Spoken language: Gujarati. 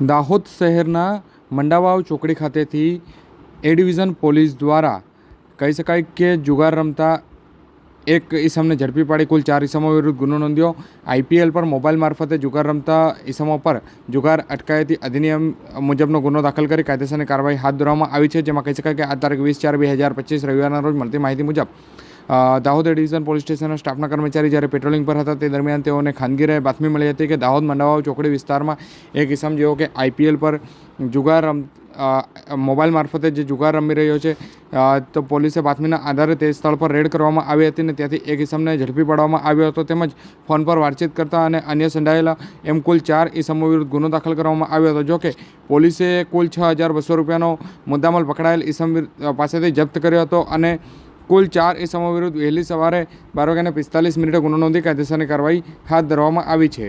દાહોદ શહેરના મંડાવાવ ચોકડી ખાતેથી એ ડિવિઝન પોલીસ દ્વારા કહી શકાય કે જુગાર રમતા એક ઈસમને ઝડપી પાડી કુલ ચાર ઈસમો વિરુદ્ધ ગુનો નોંધ્યો. આઈપીએલ પર મોબાઈલ મારફતે જુગાર રમતા ઈસમો પર જુગાર અટકાયતી અધિનિયમ મુજબનો ગુનો દાખલ કરી કાયદેસરની કાર્યવાહી હાથ ધરવામાં આવી છે, જેમાં કહી શકાય કે આ તારીખ વીસ ચાર બે હજાર પચીસ રવિવારના રોજ મળતી માહિતી મુજબ દાહોદ ડિવિઝન પોલીસ સ્ટેશનના સ્ટાફના કર્મચારી જ્યારે પેટ્રોલિંગ પર હતા, તે દરમિયાન તેઓને ખાનગી રહે બાતમી મળી હતી કે દાહોદ, મંડાવાવ, ચોકડી વિસ્તારમાં એક ઇસમ જેવો કે આઈપીએલ પર જુગાર રમ મોબાઈલ મારફતે જે જુગાર રમી રહ્યો છે તો પોલીસે બાતમીના આધારે તે સ્થળ પર રેડ કરવામાં આવી હતી અને ત્યાંથી એક ઇસમને ઝડપી પાડવામાં આવ્યો હતો. તેમજ ફોન પર વાતચીત કરતા અને અન્ય સંડાયેલા એમ કુલ ચાર ઇસમો વિરુદ્ધ ગુનો દાખલ કરવામાં આવ્યો હતો. જોકે પોલીસે કુલ છ હજાર બસો રૂપિયાનો મુદ્દામાલ પકડાયેલ ઇસમ પાસેથી જપ્ત કર્યો હતો અને કુલ ચાર ઇસમો વિરુદ્ધ વહેલી સવારે બાર વાગ્યાને પિસ્તાલીસ મિનિટે ગુનો નોંધી કાયદેસરની કાર્યવાહી હાથ ધરવામાં આવી છે.